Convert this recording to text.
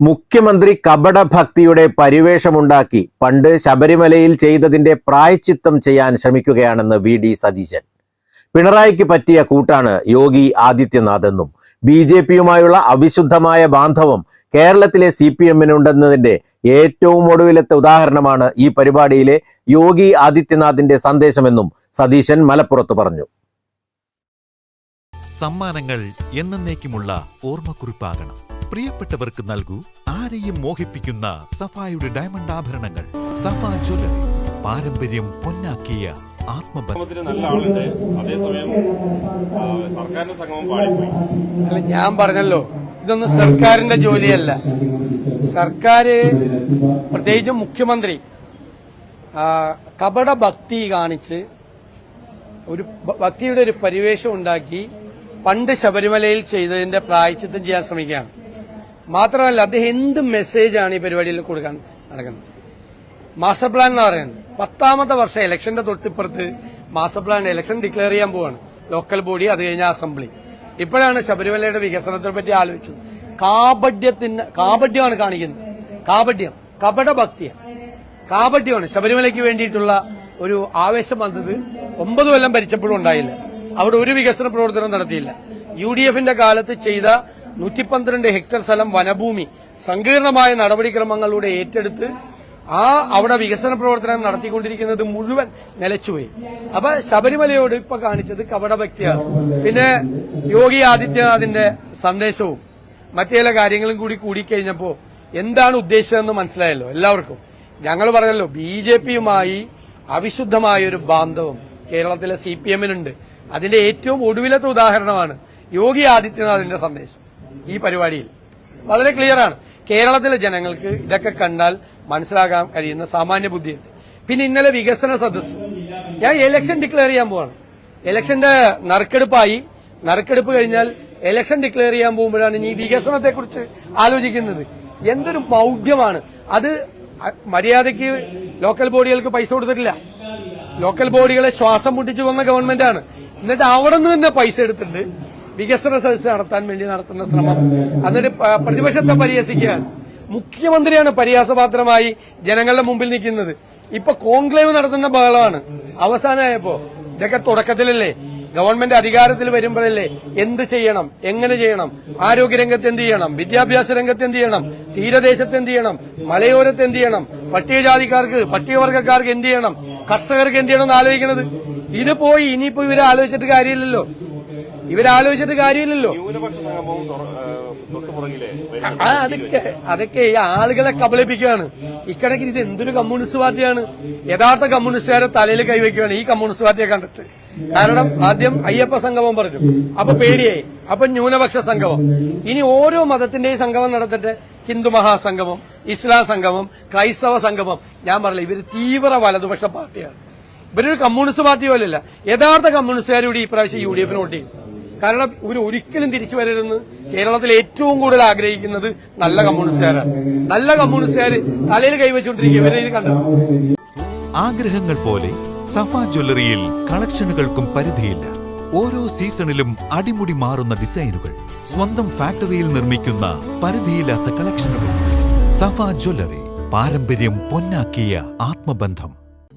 മുഖ്യമന്ത്രി കപടഭക്തിയുടെ പരിവേഷമുണ്ടാക്കി. പണ്ട് ശബരിമലയിൽ ചെയ്തതിന്റെ പ്രായച്ചിത്തം ചെയ്യാൻ ശ്രമിക്കുകയാണെന്ന് വി ഡി സതീശൻ. പിണറായിക്ക് പറ്റിയ കൂട്ടാണ് യോഗി ആദിത്യനാഥ് എന്നും ബി ജെ പിയുമായുള്ള അവിശുദ്ധമായ ബാന്ധവം കേരളത്തിലെ സി പി എമ്മിനുണ്ടെന്നതിന്റെ ഏറ്റവും ഒടുവിലത്തെ ഉദാഹരണമാണ് ഈ പരിപാടിയിലെ യോഗി ആദിത്യനാഥിന്റെ സന്ദേശമെന്നും സതീശൻ മലപ്പുറത്ത് പറഞ്ഞു. സമ്മാനങ്ങൾ എന്നേക്കുമുള്ള ഓർമ്മക്കുറിപ്പാകണം. പ്രിയപ്പെട്ടവർക്ക് നൽകൂ ആരെയും മോഹിപ്പിക്കുന്ന സഫായുടെ ഡയമണ്ട് ആഭരണങ്ങൾ. സഫ ജ്വല്ലറി പാരമ്പര്യം പൊന്നാക്കിയ നല്ല ആളുണ്ട്. അതേസമയം ആ, സർക്കാരിന്റെ സംഗമം പാളിപ്പോയി. അല്ല ഞാൻ പറഞ്ഞല്ലോ ഇതൊന്നും സർക്കാരിന്റെ ജോലിയല്ല. സർക്കാർ പ്രത്യേകിച്ചും മുഖ്യമന്ത്രി കപട ഭക്തി കാണിച്ച് ഒരു ഭക്തിയുടെ ഒരു പരിവേഷം ഉണ്ടാക്കി പണ്ട് ശബരിമലയിൽ ചെയ്തതിന്റെ പ്രായച്ചിത്തം ചെയ്യാൻ ശ്രമിക്കുകയാണ്. മാത്രമല്ല അദ്ദേഹം എന്ത് മെസ്സേജാണ് ഈ പരിപാടിയിൽ കൊടുക്കാൻ നടക്കുന്നത്? മാസ്റ്റർ പ്ലാൻ എന്ന് പറയുന്നത്. പത്താമത്തെ വർഷം ഇലക്ഷന്റെ തൊട്ടിപ്പുറത്ത് മാസ്റ്റർ പ്ലാൻ ഇലക്ഷൻ ഡിക്ലെയർ ചെയ്യാൻ പോവാണ്. ലോക്കൽ ബോഡി അത് കഴിഞ്ഞ അസംബ്ലി ഇപ്പോഴാണ് ശബരിമലയുടെ വികസനത്തെ പറ്റി ആലോചിച്ചത്. കാപഡ്യത്തിന് കാപഡ്യമാണ് കാണിക്കുന്നത്. കാപഡ്യം കപടഭക്തിയാണ്. കാപഡ്യമാണ്. ശബരിമലയ്ക്ക് വേണ്ടിയിട്ടുള്ള ഒരു ആവേശം വന്നത് ഒമ്പത് കൊല്ലം ഭരിച്ചപ്പോഴും ഉണ്ടായില്ല. അവിടെ ഒരു വികസന പ്രവർത്തനം നടത്തിയില്ല. യു ഡി എഫിന്റെ കാലത്ത് ചെയ്ത നൂറ്റി പന്ത്രണ്ട് ഹെക്ടർ സ്ഥലം വനഭൂമി. സങ്കീർണമായ നടപടിക്രമങ്ങളിലൂടെ ഏറ്റെടുത്ത് ആ അവിടെ വികസന പ്രവർത്തനം നടത്തിക്കൊണ്ടിരിക്കുന്നത് മുഴുവൻ നിലച്ചുപോയി. അപ്പൊ ശബരിമലയോട് ഇപ്പൊ കാണിച്ചത് കപടഭക്തിയാണ് പിന്നെ യോഗി ആദിത്യനാഥിന്റെ സന്ദേശവും മറ്റു ചില കാര്യങ്ങളും കൂടി കൂടിക്കഴിഞ്ഞപ്പോ എന്താണ് ഉദ്ദേശിച്ചതെന്ന് മനസ്സിലായല്ലോ എല്ലാവർക്കും. ഞങ്ങൾ പറഞ്ഞല്ലോ ബി ജെ പിയുമായി അവിശുദ്ധമായ ഒരു ബാന്ധവം കേരളത്തിലെ സി പി എമ്മിനുണ്ട്. അതിന്റെ ഏറ്റവും ഒടുവിലത്തെ ഉദാഹരണമാണ് യോഗി ആദിത്യനാഥിന്റെ സന്ദേശം. ഈ പരിപാടിയിൽ. വളരെ ക്ലിയർ ആണ്. കേരളത്തിലെ ജനങ്ങൾക്ക് ഇതൊക്കെ കണ്ടാൽ മനസ്സിലാക്കാൻ കഴിയുന്ന സാമാന്യ ബുദ്ധിയുണ്ട് പിന്നെ ഇന്നലെ വികസന സദസ് ഞാൻ ഇലക്ഷൻ ഡിക്ലെയർ ചെയ്യാൻ പോവാണ്. ഇലക്ഷന്റെ നറുക്കെടുപ്പായി. നറുക്കെടുപ്പ് കഴിഞ്ഞാൽ ഇലക്ഷൻ ഡിക്ലെയർ ചെയ്യാൻ പോകുമ്പോഴാണ് ഇനി വികസനത്തെ കുറിച്ച് ആലോചിക്കുന്നത്. എന്തൊരു മൗഢ്യമാണ്. അത് മര്യാദയ്ക്ക് ലോക്കൽ ബോഡികൾക്ക് പൈസ കൊടുത്തിട്ടില്ല. ലോക്കൽ ബോഡികളെ ശ്വാസം മുട്ടിച്ചു വന്ന ഗവൺമെന്റാണ് എന്നിട്ട് അവിടെ നിന്ന് തന്നെ പൈസ എടുത്തിട്ട് വികസന സദസ്സ് നടത്താൻ വേണ്ടി നടത്തുന്ന ശ്രമം. അതൊരു പ- പ്രതിപക്ഷത്തെ പരിഹസിക്കുകയാണ് മുഖ്യമന്ത്രിയാണ് പരിഹാസപാത്രമായി ജനങ്ങളുടെ മുമ്പിൽ നിൽക്കുന്നത്. ഇപ്പൊ കോൺക്ലേവ് നടത്തുന്ന ബഹളമാണ്. അവസാനമായപ്പോ ഇതൊക്കെ തുടക്കത്തിലല്ലേ? ഗവൺമെന്റ് അധികാരത്തിൽ വരുമ്പോഴല്ലേ എന്ത് ചെയ്യണം? എങ്ങനെ ചെയ്യണം? ആരോഗ്യരംഗത്ത് എന്ത് ചെയ്യണം? വിദ്യാഭ്യാസ രംഗത്ത് എന്ത് ചെയ്യണം? തീരദേശത്ത് എന്ത് ചെയ്യണം? മലയോരത്ത് എന്ത് ചെയ്യണം? പട്ടികജാതിക്കാർക്ക് പട്ടികവർഗക്കാർക്ക് എന്ത് ചെയ്യണം? കർഷകർക്ക് എന്ത് ചെയ്യണം എന്ന് ആലോചിക്കണത്? ഇത് പോയി ഇനിയിപ്പോ ഇവരെ ആലോചിച്ചിട്ട് കാര്യമില്ലല്ലോ. ഇവരാലോചിച്ചിട്ട് കാര്യമില്ലല്ലോ. ആ. അതൊക്കെ അതൊക്കെ ഈ ആളുകളെ കബളിപ്പിക്കുകയാണ് ഇക്കണക്കിന് ഇത് എന്തൊരു കമ്മ്യൂണിസ്റ്റ് പാർട്ടിയാണ്? യഥാർത്ഥ കമ്മ്യൂണിസ്റ്റുകാരെ തലയിൽ കൈവയ്ക്കുകയാണ് ഈ കമ്മ്യൂണിസ്റ്റ് പാർട്ടിയെ കണ്ടിട്ട്. കാരണം ആദ്യം അയ്യപ്പ സംഗമം പറഞ്ഞു. അപ്പൊ പേടിയായി. അപ്പൊ ന്യൂനപക്ഷ സംഗമം. ഇനി ഓരോ മതത്തിന്റെയും സംഗമം നടത്തിട്ട് ഹിന്ദു മഹാസംഗമം ഇസ്ലാം സംഗമം ക്രൈസ്തവ സംഗമം. ഞാൻ പറഞ്ഞില്ല ഇവർ തീവ്ര വലതുപക്ഷ പാർട്ടിയാണ്. ഇവരൊരു കമ്മ്യൂണിസ്റ്റ് പാർട്ടി പോലെയല്ല. യഥാർത്ഥ കമ്മ്യൂണിസ്റ്റുകാരോട് ഈ പ്രാവശ്യം യു ഡി എഫിന് വോട്ട് ചെയ്യും കാരണം ഇവർ ഒരിക്കലും തിരിച്ചു വരരുതെന്ന് കേരളത്തിൽ ഏറ്റവും കൂടുതൽ ആഗ്രഹിക്കുന്നത് നല്ല കമ്മ്യൂണിസ്റ്റുകാരാണ്. നല്ല കമ്മ്യൂണിസ്റ്റുകാർ തലയിൽ കൈവച്ചുകൊണ്ടിരിക്കുക ഇവരെ ഇത് ആഗ്രഹങ്ങൾ പോലെ സഫ ജ്വല്ലറിയിൽ കളക്ഷനുകൾക്കും പരിധിയില്ല. ഓരോ സീസണിലും അടിമുടി മാറുന്ന ഡിസൈനുകൾ സ്വന്തം ഫാക്ടറിയിൽ നിർമ്മിക്കുന്ന പരിധിയില്ലാത്ത കളക്ഷനുകൾ. സഫ ജ്വല്ലറി പാരമ്പര്യം പൊന്നാക്കിയ ആത്മബന്ധം.